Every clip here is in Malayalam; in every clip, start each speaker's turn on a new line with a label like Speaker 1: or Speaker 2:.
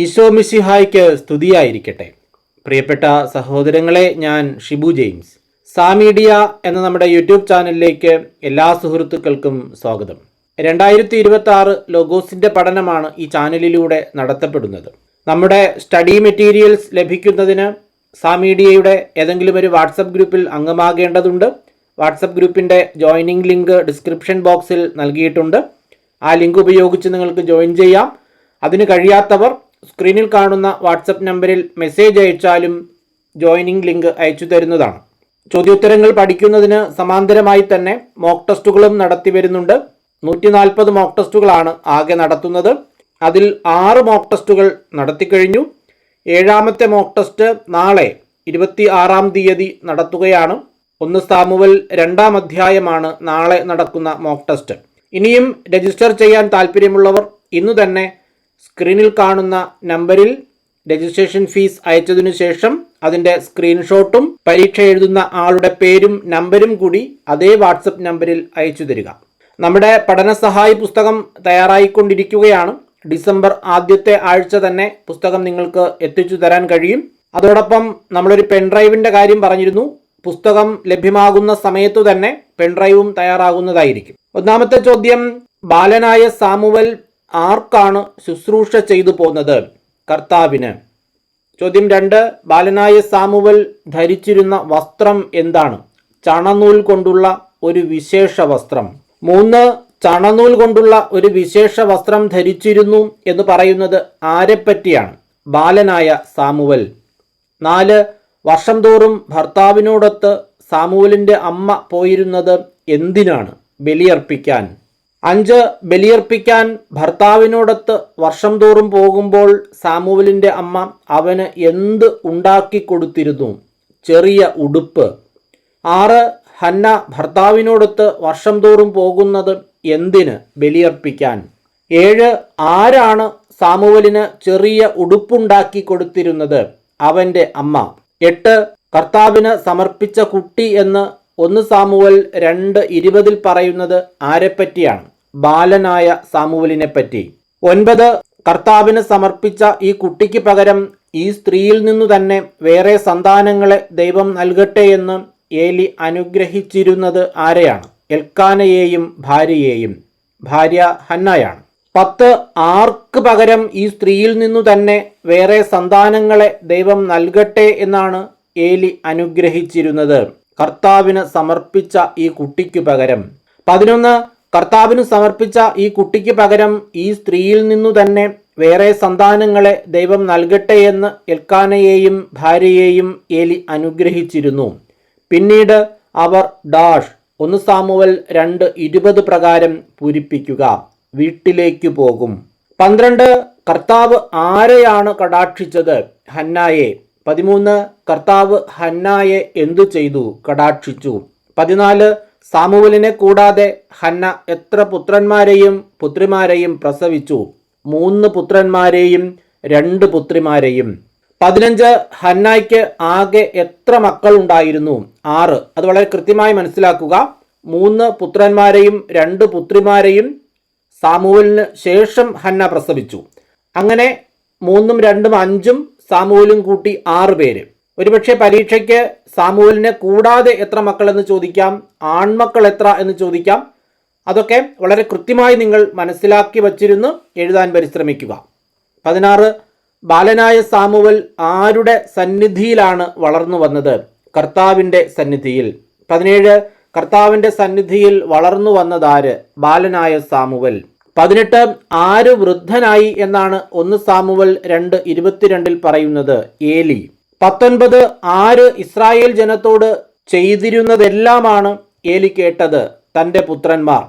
Speaker 1: ഈശോ മിശിഹായ്ക്ക് സ്തുതിയായിരിക്കട്ടെ. പ്രിയപ്പെട്ട സഹോദരങ്ങളെ ഞാൻ ഷിബു ജെയിംസ്. സാമീഡിയ എന്ന നമ്മുടെ യൂട്യൂബ് ചാനലിലേക്ക് എല്ലാ സുഹൃത്തുക്കൾക്കും സ്വാഗതം. രണ്ടായിരത്തി ഇരുപത്തി ആറ് ലോഗോസിന്റെ പഠനമാണ് ഈ ചാനലിലൂടെ നടത്തപ്പെടുന്നത്. നമ്മുടെ സ്റ്റഡി മെറ്റീരിയൽസ് ലഭിക്കുന്നതിന് സാമീഡിയയുടെ ഏതെങ്കിലും ഒരു വാട്സപ്പ് ഗ്രൂപ്പിൽ അംഗമാകേണ്ടതുണ്ട്. വാട്സപ്പ് ഗ്രൂപ്പിന്റെ ജോയിനിങ് ലിങ്ക് ഡിസ്ക്രിപ്ഷൻ ബോക്സിൽ നൽകിയിട്ടുണ്ട്. ആ ലിങ്ക് ഉപയോഗിച്ച് നിങ്ങൾക്ക് ജോയിൻ ചെയ്യാം. അതിന് കഴിയാത്തവർ സ്ക്രീനിൽ കാണുന്ന വാട്സപ്പ് നമ്പറിൽ മെസ്സേജ് അയച്ചാലും ജോയിനിങ് ലിങ്ക് അയച്ചു തരുന്നതാണ്. ചോദ്യോത്തരങ്ങൾ പഠിക്കുന്നതിന് സമാന്തരമായി തന്നെ മോക്ക് ടെസ്റ്റുകളും നടത്തി വരുന്നുണ്ട്. നൂറ്റി നാൽപ്പത് മോക്ക് ടെസ്റ്റുകളാണ് ആകെ നടത്തുന്നത്. അതിൽ ആറ് മോക്ക് ടെസ്റ്റുകൾ നടത്തിക്കഴിഞ്ഞു ഏഴാമത്തെ മോക്ക് ടെസ്റ്റ് നാളെ ഇരുപത്തി ആറാം തീയതി നടത്തുകയാണ്. ഒന്ന് സാമുവൽ രണ്ടാം അധ്യായമാണ് നാളെ നടക്കുന്ന മോക്ക് ടെസ്റ്റ്. ഇനിയും രജിസ്റ്റർ ചെയ്യാൻ താല്പര്യമുള്ളവർ ഇന്നു തന്നെ സ്ക്രീനിൽ കാണുന്ന നമ്പറിൽ രജിസ്ട്രേഷൻ ഫീസ് അയച്ചതിനു ശേഷം അതിന്റെ സ്ക്രീൻഷോട്ടും പരീക്ഷ എഴുതുന്ന ആളുടെ പേരും നമ്പരും കൂടി അതേ വാട്സപ്പ് നമ്പറിൽ അയച്ചു തരിക. നമ്മുടെ പഠന സഹായി പുസ്തകം തയ്യാറായിക്കൊണ്ടിരിക്കുകയാണ്. ഡിസംബർ ആദ്യത്തെ ആഴ്ച തന്നെ പുസ്തകം നിങ്ങൾക്ക് എത്തിച്ചു തരാൻ കഴിയും. അതോടൊപ്പം നമ്മളൊരു പെൻഡ്രൈവിന്റെ കാര്യം പറഞ്ഞിരുന്നു. പുസ്തകം ലഭ്യമാകുന്ന സമയത്തു തന്നെ പെൻഡ്രൈവും തയ്യാറാകുന്നതായിരിക്കും. ഒന്നാമത്തെ ചോദ്യം ബാലനായ സാമുവൽ ആർക്കാണ് ശുശ്രൂഷ ചെയ്തു പോന്നത്? കർത്താവിന്. ചോദ്യം രണ്ട് ബാലനായ സാമുവൽ ധരിച്ചിരുന്ന വസ്ത്രം എന്താണ്? ചണനൂൽ കൊണ്ടുള്ള ഒരു വിശേഷ വസ്ത്രം. മൂന്ന് ചണനൂൽ കൊണ്ടുള്ള ഒരു വിശേഷ വസ്ത്രം ധരിച്ചിരുന്നു എന്ന് പറയുന്നത് ആരെപ്പറ്റിയാണ്? ബാലനായ സാമുവൽ. നാല് വർഷം തോറും ഭർത്താവിനോടൊത്ത് സാമുവലിന്റെ അമ്മ പോയിരുന്നത് എന്തിനാണ്? ബലിയർപ്പിക്കാൻ. അഞ്ച് ബലിയർപ്പിക്കാൻ ഭർത്താവിനോടൊത്ത് വർഷം തോറും പോകുമ്പോൾ സാമുവലിന്റെ അമ്മ അവന് എന്ത് ഉണ്ടാക്കി കൊടുത്തിരുന്നു? ചെറിയ ഉടുപ്പ്. ആറ് ഹന്ന ഭർത്താവിനോടൊത്ത് വർഷം തോറും പോകുന്നത് എന്തിന് ബലിയർപ്പിക്കാൻ? ഏഴ് ആരാണ് സാമുവലിന് ചെറിയ ഉടുപ്പുണ്ടാക്കി കൊടുത്തിരുന്നത്? അവന്റെ അമ്മ. എട്ട് കർത്താവിന് സമർപ്പിച്ച കുട്ടി എന്ന് ഒന്ന് സാമുവൽ രണ്ട് ഇരുപതിൽ പറയുന്നത് ആരെപ്പറ്റിയാണ്? ബാലനായ സാമുവലിനെ പറ്റി ഒൻപത് കർത്താവിന് സമർപ്പിച്ച ഈ കുട്ടിക്ക് പകരം ഈ സ്ത്രീയിൽ നിന്നു തന്നെ വേറെ സന്താനങ്ങളെ ദൈവം നൽകട്ടെ എന്ന് ഏലി അനുഗ്രഹിച്ചിരുന്നത് ആരെയാണ്? എൽക്കാനയെയും ഭാര്യയെയും. ഭാര്യ ഹന്നയാണ്. പത്ത് ആർക്ക് പകരം ഈ സ്ത്രീയിൽ നിന്നു തന്നെ വേറെ സന്താനങ്ങളെ ദൈവം നൽകട്ടെ എന്നാണ് ഏലി അനുഗ്രഹിച്ചിരുന്നത്. കർത്താവിന് സമർപ്പിച്ച ഈ കുട്ടിക്കു പകരം. പതിനൊന്ന് കർത്താവിന് സമർപ്പിച്ച ഈ കുട്ടിക്ക് പകരം ഈ സ്ത്രീയിൽ നിന്നു തന്നെ വേറെ സന്താനങ്ങളെ ദൈവം നൽകട്ടെ എന്ന് എൽക്കാനയെയും ഭാര്യയെയും ഏലി അനുഗ്രഹിച്ചിരുന്നു. പിന്നീട് അവർ ഡാഷ് ഒന്ന് സാമുവൽ രണ്ട് ഇരുപത് പ്രകാരം പൂരിപ്പിക്കുക. വീട്ടിലേക്ക് പോകും. പന്ത്രണ്ട് കർത്താവ് ആരെയാണ് കടാക്ഷിച്ചത്? ഹന്നായെ. പതിമൂന്ന് കർത്താവ് ഹന്നായെ എന്തു ചെയ്തു? കടാക്ഷിച്ചു. പതിനാല് സാമുവലിനെ കൂടാതെ ഹന്ന എത്ര പുത്രന്മാരെയും പുത്രിമാരെയും പ്രസവിച്ചു? മൂന്ന് പുത്രന്മാരെയും രണ്ട് പുത്രിമാരെയും. പതിനഞ്ച് ഹന്നായ്ക്ക് ആകെ എത്ര മക്കൾ ഉണ്ടായിരുന്നു ആറ്. അത് വളരെ കൃത്യമായി മനസ്സിലാക്കുക. മൂന്ന് പുത്രന്മാരെയും രണ്ട് പുത്രിമാരെയും സാമുവലിന് ശേഷം ഹന്ന പ്രസവിച്ചു. അങ്ങനെ മൂന്നും രണ്ടും അഞ്ചും സാമുവലും കൂട്ടി ആറ് പേര്. ഒരുപക്ഷെ പരീക്ഷയ്ക്ക് സാമൂഹലിന് കൂടാതെ എത്ര മക്കൾ എന്ന് ചോദിക്കാം ആൺമക്കൾ എത്ര എന്ന് ചോദിക്കാം. അതൊക്കെ വളരെ കൃത്യമായി നിങ്ങൾ മനസ്സിലാക്കി വച്ചിരുന്ന്. എഴുതാൻ പരിശ്രമിക്കുക. പതിനാറ് ബാലനായ സാമുവൽ ആരുടെ സന്നിധിയിലാണ് വളർന്നു വന്നത്? കർത്താവിന്റെ സന്നിധിയിൽ. പതിനേഴ് കർത്താവിന്റെ സന്നിധിയിൽ വളർന്നു വന്നതാര് ബാലനായ സാമുവൽ. പതിനെട്ട് ആര് വൃദ്ധനായി എന്നാണ് ഒന്ന് സാമുവൽ രണ്ട് ഇരുപത്തിരണ്ടിൽ പറയുന്നത്. ഏലി. പത്തൊൻപത് ആര് ഇസ്രായേൽ ജനത്തോട് ചെയ്തിരുന്നതെല്ലാമാണ് ഏലി കേട്ടത്? തന്റെ പുത്രന്മാർ.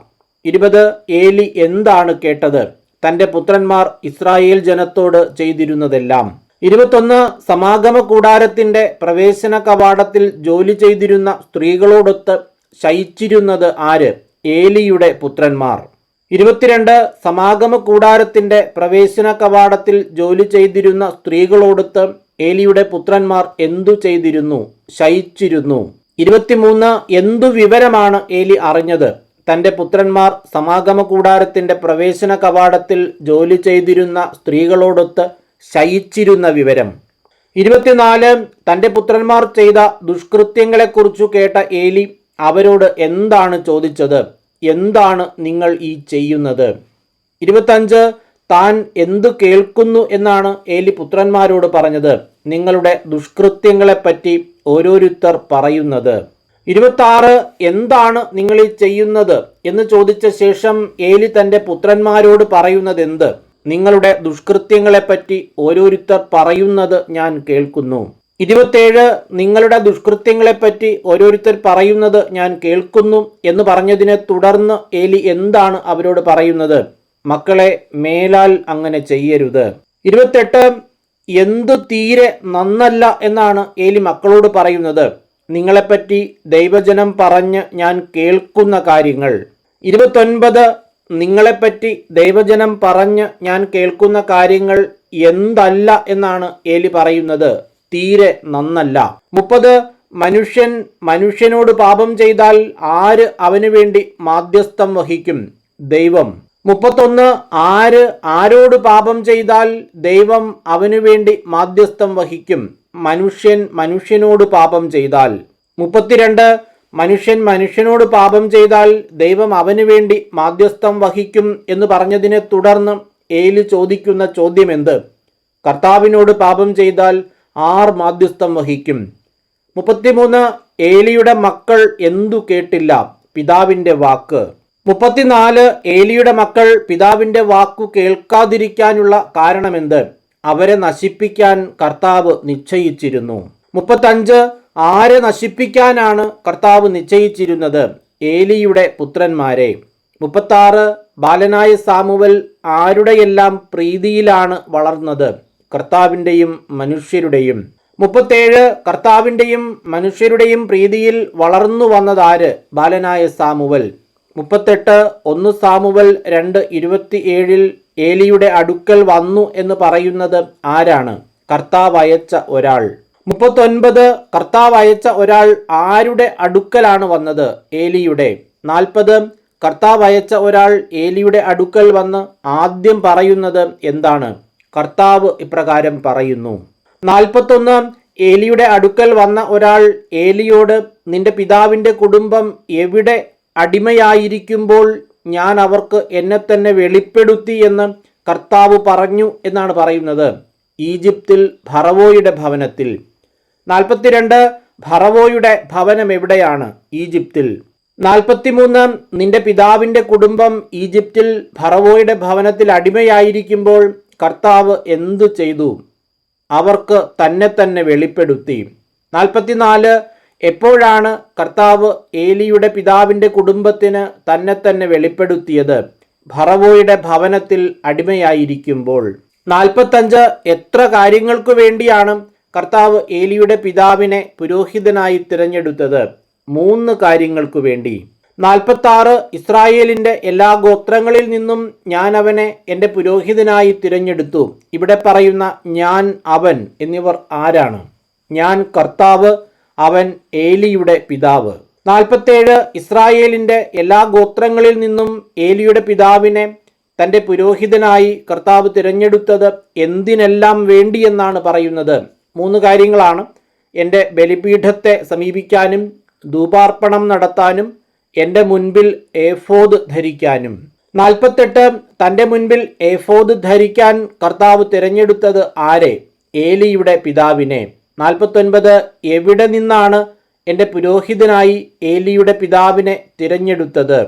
Speaker 1: ഇരുപത് ഏലി എന്താണ് കേട്ടത്? തന്റെ പുത്രന്മാർ ഇസ്രായേൽ ജനത്തോട് ചെയ്തിരുന്നതെല്ലാം. ഇരുപത്തൊന്ന് സമാഗമ കൂടാരത്തിന്റെ പ്രവേശന കവാടത്തിൽ ജോലി ചെയ്തിരുന്ന സ്ത്രീകളോടൊത്ത് ശയിച്ചിരുന്നത് ആര്? ഏലിയുടെ പുത്രന്മാർ. ഇരുപത്തിരണ്ട് സമാഗമ കൂടാരത്തിന്റെ പ്രവേശന കവാടത്തിൽ ജോലി ചെയ്തിരുന്ന സ്ത്രീകളോടൊത്ത് ഏലിയുടെ പുത്രന്മാർ എന്തു ചെയ്തിരുന്നു? ശയിച്ചിരുന്നു. ഇരുപത്തിമൂന്ന് എന്തു വിവരമാണ് ഏലി അറിഞ്ഞത്? തന്റെ പുത്രന്മാർ സമാഗമ കൂടാരത്തിന്റെ പ്രവേശന കവാടത്തിൽ ജോലി ചെയ്തിരുന്ന സ്ത്രീകളോടൊത്ത് ശയിച്ചിരുന്ന വിവരം. ഇരുപത്തിനാല് തന്റെ പുത്രന്മാർ ചെയ്ത ദുഷ്കൃത്യങ്ങളെക്കുറിച്ചു കേട്ട ഏലി അവരോട് എന്താണ് ചോദിച്ചത്? എന്താണ് നിങ്ങൾ ഈ ചെയ്യുന്നത്? ഇരുപത്തഞ്ച് താൻ എന്തു കേൾക്കുന്നു എന്നാണ് ഏലി പുത്രന്മാരോട് പറഞ്ഞത്. നിങ്ങളുടെ ദുഷ്കൃത്യങ്ങളെപ്പറ്റി ഓരോരുത്തർ പറയുന്നത്. ഇരുപത്താറ് എന്താണ് നിങ്ങൾ ഈ ചെയ്യുന്നത്? എന്ന് ചോദിച്ച ശേഷം ഏലി തന്റെ പുത്രന്മാരോട് പറയുന്നത് എന്ത് നിങ്ങളുടെ ദുഷ്കൃത്യങ്ങളെപ്പറ്റി ഓരോരുത്തർ പറയുന്നത് ഞാൻ കേൾക്കുന്നു. ഇരുപത്തേഴ് നിങ്ങളുടെ ദുഷ്കൃത്യങ്ങളെപ്പറ്റി ഓരോരുത്തർ പറയുന്നത് ഞാൻ കേൾക്കുന്നു എന്ന് പറഞ്ഞതിനെ തുടർന്ന് ഏലി എന്താണ് അവരോട് പറയുന്നത്? മക്കളെ മേലാൽ അങ്ങനെ ചെയ്യരുത്. ഇരുപത്തെട്ട് എന്തു തീരെ നന്നല്ല എന്നാണ് ഏലി മക്കളോട് പറയുന്നത്. നിങ്ങളെപ്പറ്റി ദൈവജനം പറഞ്ഞ് ഞാൻ കേൾക്കുന്ന കാര്യങ്ങൾ. ഇരുപത്തൊൻപത് നിങ്ങളെപ്പറ്റി ദൈവജനം പറഞ്ഞ് ഞാൻ കേൾക്കുന്ന കാര്യങ്ങൾ എന്തല്ല എന്നാണ് ഏലി പറയുന്നത്. തീരെ നന്നല്ല. മുപ്പത് മനുഷ്യൻ മനുഷ്യനോട് പാപം ചെയ്താൽ ആര് അവനു വേണ്ടി മാധ്യസ്ഥം വഹിക്കും? ദൈവം. മുപ്പത്തൊന്ന് ആര് ആരോട് പാപം ചെയ്താൽ ദൈവം അവനു വേണ്ടി മാധ്യസ്ഥം വഹിക്കും. മനുഷ്യൻ മനുഷ്യനോട് പാപം ചെയ്താൽ. മുപ്പത്തിരണ്ട് മനുഷ്യൻ മനുഷ്യനോട് പാപം ചെയ്താൽ ദൈവം അവനു വേണ്ടി മാധ്യസ്ഥം വഹിക്കും എന്ന് പറഞ്ഞതിനെ തുടർന്ന് ഏലി ചോദിക്കുന്ന ചോദ്യം എന്ത് കർത്താവിനോട് പാപം ചെയ്താൽ ആർ മാധ്യസ്ഥം വഹിക്കും? മുപ്പത്തിമൂന്ന് ഏലിയുടെ മക്കൾ എന്തു കേട്ടില്ല? പിതാവിന്റെ വാക്ക്. മുപ്പത്തിനാല് ഏലിയുടെ മക്കൾ പിതാവിന്റെ വാക്കു കേൾക്കാതിരിക്കാനുള്ള കാരണമെന്ത്? അവരെ നശിപ്പിക്കാൻ കർത്താവ് നിശ്ചയിച്ചിരുന്നു. മുപ്പത്തഞ്ച് ആരെ നശിപ്പിക്കാനാണ് കർത്താവ് നിശ്ചയിച്ചിരുന്നത്? ഏലിയുടെ പുത്രന്മാരെ. മുപ്പത്താറ് ബാലനായ സാമുവൽ ആരുടെയെല്ലാം പ്രീതിയിലാണ് വളർന്നത്? കർത്താവിന്റെയും മനുഷ്യരുടെയും. മുപ്പത്തേഴ് കർത്താവിന്റെയും മനുഷ്യരുടെയും പ്രീതിയിൽ വളർന്നു വന്നതാര്? ബാലനായ സാമുവൽ. മുപ്പത്തെട്ട് ഒന്ന് സാമുവൽ രണ്ട് ഇരുപത്തിയേഴിൽ ഏലിയുടെ അടുക്കൽ വന്നു എന്ന് പറയുന്നത് ആരാണ്? കർത്താവ് അയച്ച ഒരാൾ. മുപ്പത്തൊൻപത് കർത്താവ് അയച്ച ഒരാൾ ആരുടെ അടുക്കലാണ് വന്നത്? ഏലിയുടെ. നാൽപ്പത് കർത്താവ് അയച്ച ഒരാൾ ഏലിയുടെ അടുക്കൽ വന്ന് ആദ്യം പറയുന്നത് എന്താണ്? കർത്താവ് ഇപ്രകാരം പറയുന്നു. നാൽപ്പത്തൊന്ന് ഏലിയുടെ അടുക്കൽ വന്ന ഒരാൾ ഏലിയോട് നിന്റെ പിതാവിന്റെ കുടുംബം എവിടെ അടിമയായിരിക്കുമ്പോൾ ഞാൻ അവർക്ക് എന്നെ തന്നെ വെളിപ്പെടുത്തി എന്ന് കർത്താവ് പറഞ്ഞു എന്നാണ് പറയുന്നത്. ഈജിപ്തിൽ ഭറവോയുടെ ഭവനത്തിൽ. നാൽപ്പത്തിരണ്ട് ഭറവോയുടെ ഭവനം എവിടെയാണ്? ഈജിപ്തിൽ. നാൽപ്പത്തിമൂന്ന് നിന്റെ പിതാവിന്റെ കുടുംബം ഈജിപ്തിൽ ഭറവോയുടെ ഭവനത്തിൽ അടിമയായിരിക്കുമ്പോൾ കർത്താവ് എന്തു ചെയ്തു? അവർക്ക് തന്നെ തന്നെ വെളിപ്പെടുത്തി. നാൽപ്പത്തിനാല് എപ്പോഴാണ് കർത്താവ് ഏലിയുടെ പിതാവിന്റെ കുടുംബത്തിന് തന്നെ തന്നെ വെളിപ്പെടുത്തിയത്? ഭറവോയുടെ ഭവനത്തിൽ അടിമയായിരിക്കുമ്പോൾ. നാൽപ്പത്തഞ്ച് എത്ര കാര്യങ്ങൾക്കു വേണ്ടിയാണ് കർത്താവ് ഏലിയുടെ പിതാവിനെ പുരോഹിതനായി തിരഞ്ഞെടുത്തത്? മൂന്ന് കാര്യങ്ങൾക്കു വേണ്ടി. നാൽപ്പത്താറ് ഇസ്രായേലിന്റെ എല്ലാ ഗോത്രങ്ങളിൽ നിന്നും ഞാൻ അവനെ എന്റെ പുരോഹിതനായി തിരഞ്ഞെടുത്തു. ഇവിടെ പറയുന്ന ഞാൻ അവൻ എന്നിവർ ആരാണ്? ഞാൻ കർത്താവ് അവൻ ഏലിയുടെ പിതാവ്. നാൽപ്പത്തേഴ് ഇസ്രായേലിന്റെ എല്ലാ ഗോത്രങ്ങളിൽ നിന്നും ഏലിയുടെ പിതാവിനെ തന്റെ പുരോഹിതനായി കർത്താവ് തിരഞ്ഞെടുത്തത് എന്തിനെല്ലാം വേണ്ടിയെന്നാണ് പറയുന്നത്. മൂന്ന് കാര്യങ്ങളാണ്. എന്റെ ബലിപീഠത്തെ സമീപിക്കാനും ധൂപാർപ്പണം നടത്താനും എന്റെ മുൻപിൽ ഏഫോദ് ധരിക്കാനും. നാൽപ്പത്തെട്ട് തന്റെ മുൻപിൽ ഏഫോദ് ധരിക്കാൻ കർത്താവ് തിരഞ്ഞെടുത്തത് ആരെ? ഏലിയുടെ പിതാവിനെ. നാൽപ്പത്തൊൻപത് എവിടെ നിന്നാണ് എന്റെ പുരോഹിതനായി ഏലിയുടെ പിതാവിനെ തിരഞ്ഞെടുത്തത്?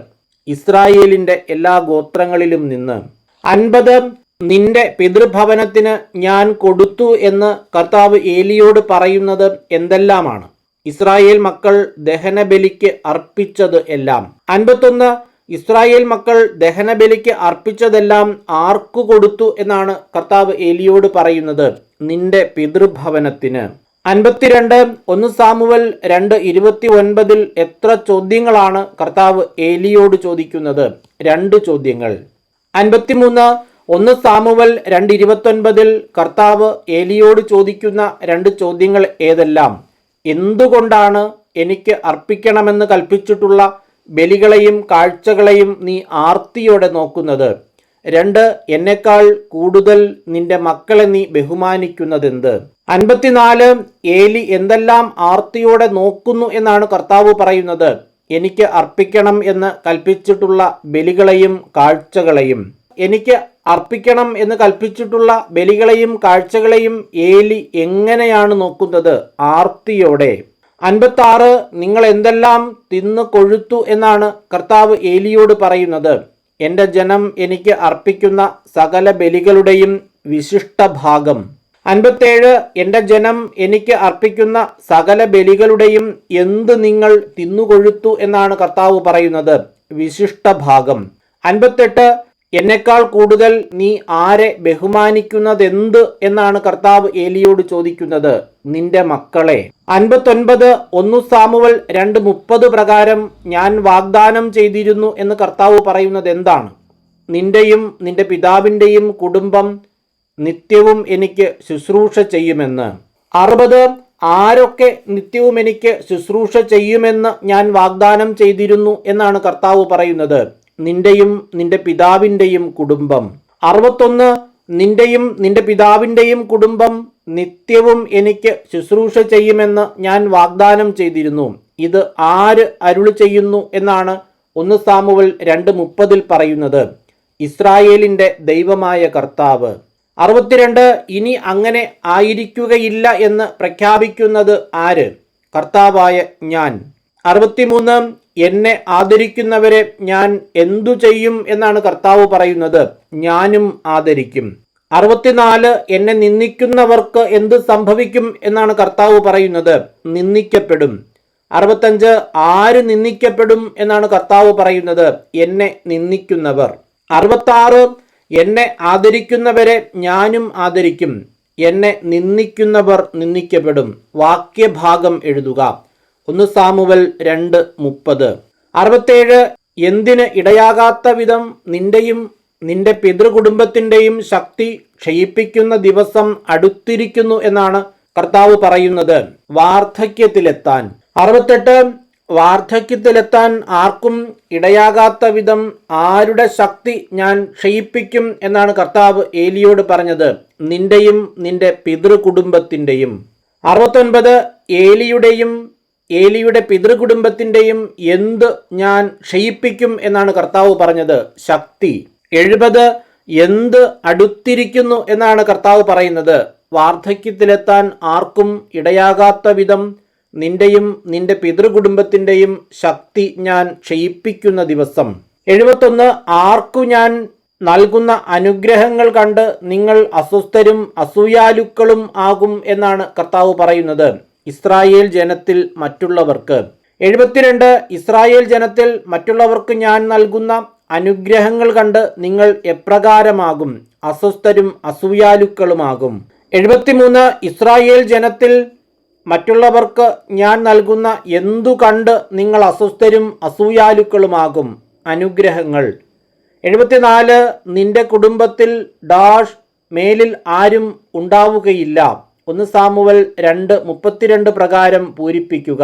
Speaker 1: ഇസ്രായേലിന്റെ എല്ലാ ഗോത്രങ്ങളിലും നിന്ന്. അൻപത് നിന്റെ പിതൃഭവനത്തിന് ഞാൻ കൊടുത്തു എന്ന് കർത്താവ് ഏലിയോട് പറയുന്നത് എന്തെല്ലാമാണ്? ഇസ്രായേൽ മക്കൾ ദഹനബലിക്ക് അർപ്പിച്ചത് എല്ലാം. അൻപത്തൊന്ന് ഇസ്രായേൽ മക്കൾ ദഹനബലിക്ക് അർപ്പിച്ചതെല്ലാം ആർക്കു കൊടുത്തു എന്നാണ് കർത്താവ് ഏലിയോട് പറയുന്നത്. നിന്റെ പിതൃഭവനത്തിന്. അൻപത്തിരണ്ട് ഒന്ന് സാമുവൽ രണ്ട് ഇരുപത്തി ഒൻപതിൽ എത്ര ചോദ്യങ്ങളാണ് കർത്താവ് ഏലിയോട് ചോദിക്കുന്നത്? രണ്ട് ചോദ്യങ്ങൾ. അൻപത്തിമൂന്ന് ഒന്ന് സാമുവൽ രണ്ട് ഇരുപത്തൊൻപതിൽ കർത്താവ് ഏലിയോട് ചോദിക്കുന്ന രണ്ട് ചോദ്യങ്ങൾ ഏതെല്ലാം? എന്തുകൊണ്ടാണ് എനിക്ക് അർപ്പിക്കണമെന്ന് കൽപ്പിച്ചിട്ടുള്ള ബലികളെയും കാഴ്ചകളെയും നീ ആർത്തിയോടെ നോക്കുന്നത്. രണ്ട് എന്നെക്കാൾ കൂടുതൽ നിന്റെ മക്കളെ നീ ബഹുമാനിക്കുന്നതെന്ത്? അൻപത്തിനാല് ഏലി എന്തെല്ലാം ആർത്തിയോടെ നോക്കുന്നു എന്നാണ് കർത്താവ് പറയുന്നത്. എനിക്ക് അർപ്പിക്കണം എന്ന് കൽപ്പിച്ചിട്ടുള്ള ബലികളെയും കാഴ്ചകളെയും. എനിക്ക് അർപ്പിക്കണം എന്ന് കൽപ്പിച്ചിട്ടുള്ള ബലികളെയും കാഴ്ചകളെയും ഏലി എങ്ങനെയാണ് നോക്കുന്നത്? ആർത്തിയോടെ. അൻപത്തി ആറ് നിങ്ങൾ എന്തെല്ലാം തിന്നു കൊഴുത്തു എന്നാണ് കർത്താവ് ഏലിയോട് പറയുന്നത്. എന്റെ ജനം എനിക്ക് അർപ്പിക്കുന്ന സകല ബലികളുടെയും വിശിഷ്ട ഭാഗം. അൻപത്തേഴ് എന്റെ ജനം എനിക്ക് അർപ്പിക്കുന്ന സകല ബലികളുടെയും എന്ത് നിങ്ങൾ തിന്നുകൊഴുത്തു എന്നാണ് കർത്താവ് പറയുന്നത്. വിശിഷ്ട ഭാഗം. അൻപത്തെട്ട് എന്നെക്കാൾ കൂടുതൽ നീ ആരെ ബഹുമാനിക്കുന്നതെന്ത് എന്നാണ് കർത്താവ് ഏലിയോട് ചോദിക്കുന്നത്? നിന്റെ മക്കളെ. അൻപത്തൊൻപത് ഒന്നു സാമുവൽ രണ്ട് മുപ്പത് പ്രകാരം ഞാൻ വാഗ്ദാനം ചെയ്തിരുന്നു എന്ന് കർത്താവ് പറയുന്നത് എന്താണ് നിന്റെയും നിന്റെ പിതാവിന്റെയും കുടുംബം നിത്യവും എനിക്ക് ശുശ്രൂഷ ചെയ്യുമെന്ന്. അറുപത് ആരൊക്കെ നിത്യവും എനിക്ക് ശുശ്രൂഷ ചെയ്യുമെന്ന് ഞാൻ വാഗ്ദാനം ചെയ്തിരുന്നു എന്നാണ് കർത്താവ് പറയുന്നത്. നിന്റെയും നിന്റെ പിതാവിന്റെയും കുടുംബം. അറുപത്തൊന്ന് നിന്റെയും നിന്റെ പിതാവിന്റെയും കുടുംബം നിത്യവും എനിക്ക് ശുശ്രൂഷ ചെയ്യുമെന്ന് ഞാൻ വാഗ്ദാനം ചെയ്തിരുന്നു. ഇത് ആര് അരുളി ചെയ്യുന്നു എന്നാണ് ഒന്ന് സാമുവൽ രണ്ട് മുപ്പതിൽ പറയുന്നത്. ഇസ്രായേലിന്റെ ദൈവമായ കർത്താവ്. അറുപത്തിരണ്ട് ഇനി അങ്ങനെ ആയിരിക്കുകയില്ല എന്ന് പ്രഖ്യാപിക്കുന്നത് ആര്? കർത്താവായ ഞാൻ. അറുപത്തിമൂന്ന് എന്നെ ആദരിക്കുന്നവരെ ഞാൻ എന്തു ചെയ്യും എന്നാണ് കർത്താവ് പറയുന്നത്. ഞാനും ആദരിക്കും. അറുപത്തിനാല് എന്നെ നിന്ദിക്കുന്നവർക്ക് എന്ത് സംഭവിക്കും എന്നാണ് കർത്താവ് പറയുന്നത്. നിന്ദിക്കപ്പെടും. അറുപത്തഞ്ച് ആര് നിന്ദിക്കപ്പെടും എന്നാണ് കർത്താവ് പറയുന്നത്. എന്നെ നിന്ദിക്കുന്നവർ. അറുപത്താറ് എന്നെ ആദരിക്കുന്നവരെ ഞാനും ആദരിക്കും. എന്നെ നിന്ദിക്കുന്നവർ നിന്ദിക്കപ്പെടും. വാക്യഭാഗം എഴുതുക. ഒന്ന് സാമുവൽ രണ്ട് മുപ്പത്. അറുപത്തേഴ് എന്തിന് ഇടയാകാത്ത വിധം നിന്റെയും നിന്റെ പിതൃകുടുംബത്തിന്റെയും ശക്തി ക്ഷയിപ്പിക്കുന്ന ദിവസം അടുത്തിരിക്കുന്നു എന്നാണ് കർത്താവ് പറയുന്നത്. വാർദ്ധക്യത്തിലെത്താൻ. അറുപത്തെട്ട് വാർദ്ധക്യത്തിലെത്താൻ ആർക്കും ഇടയാകാത്ത വിധം ആരുടെ ശക്തി ഞാൻ ക്ഷയിപ്പിക്കും എന്നാണ് കർത്താവ് ഏലിയോട് പറഞ്ഞത്. നിന്റെയും നിന്റെ പിതൃകുടുംബത്തിന്റെയും അറുപത്തൊൻപത് ഏലിയുടെയും ഏലിയുടെ പിതൃകുടുംബത്തിന്റെയും എന്ത് ഞാൻ ക്ഷയിപ്പിക്കും എന്നാണ് കർത്താവ് പറഞ്ഞത്? ശക്തി. എഴുപത് എന്ത് അടുത്തിരിക്കുന്നു എന്നാണ് കർത്താവ് പറയുന്നത്? വാർദ്ധക്യത്തിലെത്താൻ ആർക്കും ഇടയാകാത്ത വിധം നിന്റെയും നിന്റെ പിതൃകുടുംബത്തിന്റെയും ശക്തി ഞാൻ ക്ഷയിപ്പിക്കുന്ന ദിവസം. എഴുപത്തൊന്ന് ആർക്കു ഞാൻ നൽകുന്ന അനുഗ്രഹങ്ങൾ കണ്ട് നിങ്ങൾ അസ്വസ്ഥരും അസൂയാലുക്കളും ആകും എന്നാണ് കർത്താവ് പറയുന്നത്. ഇസ്രായേൽ ജനത്തിൽ മറ്റുള്ളവർക്ക്. എഴുപത്തിരണ്ട് ഇസ്രായേൽ ജനത്തിൽ മറ്റുള്ളവർക്ക് ഞാൻ നൽകുന്ന അനുഗ്രഹങ്ങൾ കണ്ട് നിങ്ങൾ എപ്രകാരമാകും? അസ്വസ്ഥരും അസൂയാലുക്കളുമാകും. എഴുപത്തിമൂന്ന് ഇസ്രായേൽ ജനത്തിൽ മറ്റുള്ളവർക്ക് ഞാൻ നൽകുന്ന എന്തു കണ്ട് നിങ്ങൾ അസ്വസ്ഥരും അസൂയാലുക്കളുമാകും? അനുഗ്രഹങ്ങൾ. എഴുപത്തിനാല് നിന്റെ കുടുംബത്തിൽ ഡാഷ് മേലിൽ ആരും ഉണ്ടാവുകയില്ല. ഒന്ന് സാമുവൽ രണ്ട് മുപ്പത്തിരണ്ട് പ്രകാരം പൂരിപ്പിക്കുക.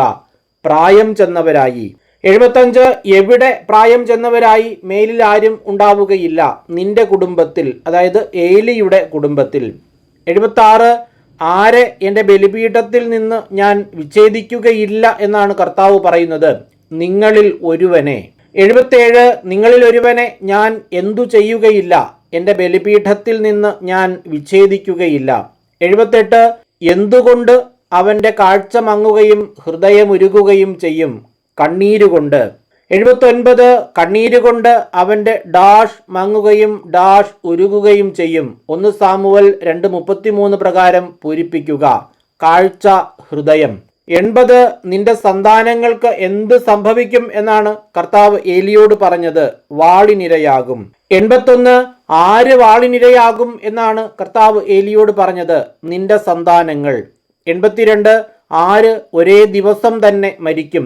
Speaker 1: പ്രായം ചെന്നവരായി. എഴുപത്തഞ്ച് എവിടെ പ്രായം ചെന്നവരായി? മേലിൽ ആരും ഉണ്ടാവുകയില്ല. നിന്റെ കുടുംബത്തിൽ അതായത് ഏലിയുടെ കുടുംബത്തിൽ. എഴുപത്താറ് ആരെ എന്റെ ബലിപീഠത്തിൽ നിന്ന് ഞാൻ വിച്ഛേദിക്കുകയില്ല എന്നാണ് കർത്താവ് പറയുന്നത്? നിങ്ങളിൽ ഒരുവനെ. എഴുപത്തേഴ് നിങ്ങളിൽ ഒരുവനെ ഞാൻ എന്തു ചെയ്യുകയില്ല? എന്റെ ബലിപീഠത്തിൽ നിന്ന് ഞാൻ വിച്ഛേദിക്കുകയില്ല. എഴുപത്തെട്ട് എന്തുകൊണ്ട് അവന്റെ കാഴ്ച മങ്ങുകയും ഹൃദയമുരുകുകയും ചെയ്യും കണ്ണീരുകൊണ്ട്? എഴുപത്തൊൻപത് കണ്ണീരുകൊണ്ട് അവന്റെ ഡാഷ് മങ്ങുകയും ഡാഷ് ഉരുകുകയും ചെയ്യും. ഒന്ന് സാമുവൽ രണ്ട് മുപ്പത്തിമൂന്ന് പ്രകാരം പൂരിപ്പിക്കുക. കാഴ്ച ഹൃദയം. എൺപത് നിന്റെ സന്താനങ്ങൾക്ക് എന്ത് സംഭവിക്കും എന്നാണ് കർത്താവ് ഏലിയോട് പറഞ്ഞത്. വാളിനിരയാകും. എൺപത്തൊന്ന് ആര് വാളിനിരയാകും എന്നാണ് കർത്താവ് ഏലിയോട് പറഞ്ഞത്. നിന്റെ സന്താനങ്ങൾ. എൺപത്തിരണ്ട് ആര് ഒരേ ദിവസം തന്നെ മരിക്കും.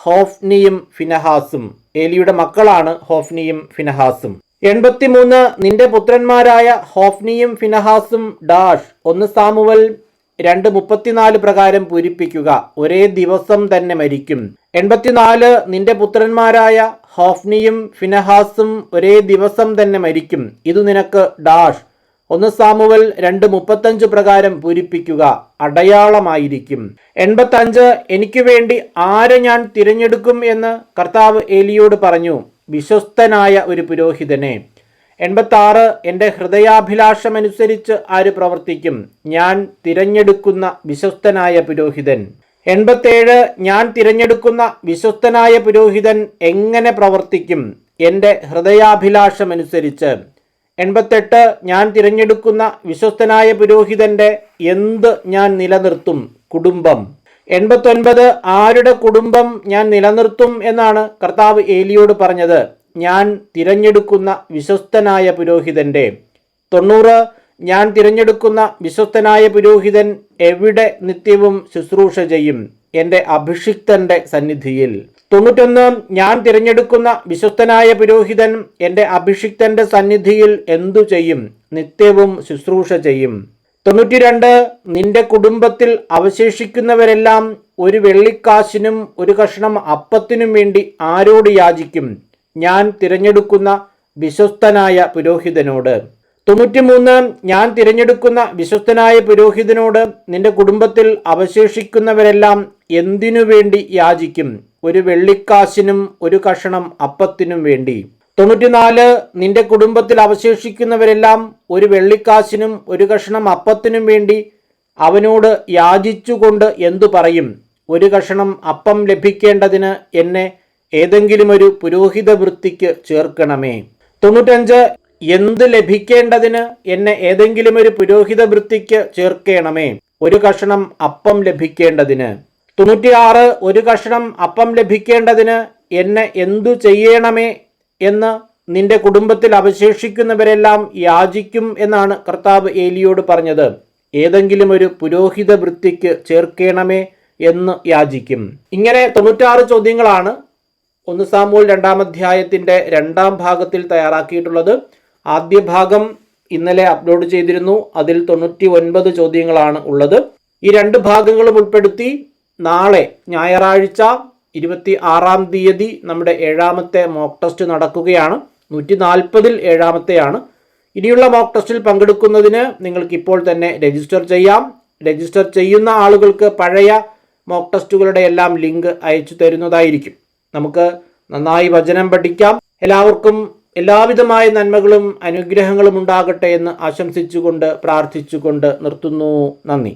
Speaker 1: ഹോഫ്നിയും ഫിനഹാസും. ഏലിയുടെ മക്കളാണ് ഹോഫ്നിയും ഫിനഹാസും. എൺപത്തിമൂന്ന് നിന്റെ പുത്രന്മാരായ ഹോഫ്നിയും ഫിനഹാസും ഡാഷ്. ഒന്ന് സാമുവൽ രണ്ട് മുപ്പത്തിനാല് പ്രകാരം പൂരിപ്പിക്കുക. ഒരേ ദിവസം തന്നെ മരിക്കും. എൺപത്തിനാല് നിന്റെ പുത്രന്മാരായ ഹോഫ്നിയും ഫിനഹാസും ഒരേ ദിവസം തന്നെ മരിക്കും. ഇത് നിനക്ക് ഡാഷ്. ഒന്ന് സാമുവൽ രണ്ട് മുപ്പത്തഞ്ച് പ്രകാരം പൂരിപ്പിക്കുക. അടയാളമായിരിക്കും. എൺപത്തഞ്ച് എനിക്ക് വേണ്ടി ആരെ ഞാൻ തിരഞ്ഞെടുക്കും എന്ന് കർത്താവ് ഏലിയോട് പറഞ്ഞു. വിശ്വസ്തനായ ഒരു പുരോഹിതനെ. എൺപത്താറ് എന്റെ ഹൃദയാഭിലാഷമനുസരിച്ച് ആര് പ്രവർത്തിക്കും? ഞാൻ തിരഞ്ഞെടുക്കുന്ന വിശ്വസ്തനായ പുരോഹിതൻ. എൺപത്തേഴ് ഞാൻ തിരഞ്ഞെടുക്കുന്ന വിശ്വസ്തനായ പുരോഹിതൻ എങ്ങനെ പ്രവർത്തിക്കും? എന്റെ ഹൃദയാഭിലാഷമനുസരിച്ച്. എൺപത്തെട്ട് ഞാൻ തിരഞ്ഞെടുക്കുന്ന വിശ്വസ്തനായ പുരോഹിതന്റെ എന്ത് ഞാൻ നിലനിർത്തും? കുടുംബം. എൺപത്തൊൻപത് ആരുടെ കുടുംബം ഞാൻ നിലനിർത്തും എന്നാണ് കർത്താവ് ഏലിയോട് പറഞ്ഞത്. ഞാൻ തിരഞ്ഞെടുക്കുന്ന വിശ്വസ്തനായ പുരോഹിതന്റെ തൊണ്ണൂറ് ഞാൻ തിരഞ്ഞെടുക്കുന്ന വിശ്വസ്തനായ പുരോഹിതൻ എവിടെ നിത്യവും ശുശ്രൂഷ ചെയ്യും എന്റെ അഭിഷിക്തന്റെ സന്നിധിയിൽ. തൊണ്ണൂറ്റൊന്ന് ഞാൻ തിരഞ്ഞെടുക്കുന്ന വിശ്വസ്തനായ പുരോഹിതൻ എന്റെ അഭിഷിക്തന്റെ സന്നിധിയിൽ എന്തു ചെയ്യും? നിത്യവും ശുശ്രൂഷ ചെയ്യും. തൊണ്ണൂറ്റിരണ്ട് നിന്റെ കുടുംബത്തിൽ അവശേഷിക്കുന്നവരെല്ലാം ഒരു വെള്ളിക്കാശിനും ഒരു കഷ്ണം അപ്പത്തിനും വേണ്ടി ആരോട് യാചിക്കും? ഞാൻ തിരഞ്ഞെടുക്കുന്ന വിശ്വസ്തനായ പുരോഹിതനോട്. തൊണ്ണൂറ്റിമൂന്ന് ഞാൻ തിരഞ്ഞെടുക്കുന്ന വിശ്വസ്തനായ പുരോഹിതനോട് നിന്റെ കുടുംബത്തിൽ അവശേഷിക്കുന്നവരെല്ലാം എന്തിനു വേണ്ടി യാചിക്കും? ഒരു വെള്ളിക്കാശിനും ഒരു കഷണം അപ്പത്തിനും വേണ്ടി. തൊണ്ണൂറ്റിനാല് നിന്റെ കുടുംബത്തിൽ അവശേഷിക്കുന്നവരെല്ലാം ഒരു വെള്ളിക്കാശിനും ഒരു കഷണം അപ്പത്തിനും വേണ്ടി അവനോട് യാചിച്ചുകൊണ്ട് എന്തു പറയും? ഒരു കഷണം അപ്പം ലഭിക്കേണ്ടതിന് എന്നെ ഏതെങ്കിലും ഒരു പുരോഹിത വൃത്തിക്ക് ചേർക്കണമേ. തൊണ്ണൂറ്റഞ്ച് എന്ത് ലഭിക്കേണ്ടതിന് എന്നെ ഏതെങ്കിലും ഒരു പുരോഹിത വൃത്തിക്ക് ചേർക്കണമേ. ഒരു കഷണം അപ്പം ലഭിക്കേണ്ടതിന്. തൊണ്ണൂറ്റിയാറ് ഒരു കഷണം അപ്പം ലഭിക്കേണ്ടതിന് എന്നെ എന്തു ചെയ്യണമേ എന്ന് നിന്റെ കുടുംബത്തിൽ അവശേഷിക്കുന്നവരെല്ലാം യാചിക്കും എന്നാണ് കർത്താവ് ഏലിയോട് പറഞ്ഞത്. ഏതെങ്കിലും ഒരു പുരോഹിത വൃത്തിക്ക് ചേർക്കണമേ എന്ന് യാചിക്കും. ഇങ്ങനെ തൊണ്ണൂറ്റാറ് ചോദ്യങ്ങളാണ് ഒന്ന് സാമൂൽ രണ്ടാം അധ്യായത്തിന്റെ രണ്ടാം ഭാഗത്തിൽ തയ്യാറാക്കിയിട്ടുള്ളത്. ആദ്യ ഭാഗം ഇന്നലെ അപ്ലോഡ് ചെയ്തിരുന്നു. അതിൽ തൊണ്ണൂറ്റി ഒൻപത് ചോദ്യങ്ങളാണ് ഉള്ളത്. ഈ രണ്ട് ഭാഗങ്ങളും ഉൾപ്പെടുത്തി നാളെ ഞായറാഴ്ച ഇരുപത്തി ആറാം തീയതി നമ്മുടെ ഏഴാമത്തെ മോക്ക് ടെസ്റ്റ് നടക്കുകയാണ്. നൂറ്റി നാൽപ്പതിൽ ഏഴാമത്തെയാണ്. ഇനിയുള്ള മോക്ക് ടെസ്റ്റിൽ പങ്കെടുക്കുന്നതിന് നിങ്ങൾക്ക് ഇപ്പോൾ തന്നെ രജിസ്റ്റർ ചെയ്യാം. രജിസ്റ്റർ ചെയ്യുന്ന ആളുകൾക്ക് പഴയ മോക്ക് ടെസ്റ്റുകളുടെ എല്ലാം ലിങ്ക് അയച്ചു തരുന്നതായിരിക്കും. നമുക്ക് നന്നായി വചനം പഠിക്കാം. എല്ലാവർക്കും എല്ലാവിധമായ നന്മകളും അനുഗ്രഹങ്ങളും ഉണ്ടാകട്ടെ എന്ന് ആശംസിച്ചുകൊണ്ട് പ്രാർത്ഥിച്ചുകൊണ്ട് നിർത്തുന്നു. നന്ദി.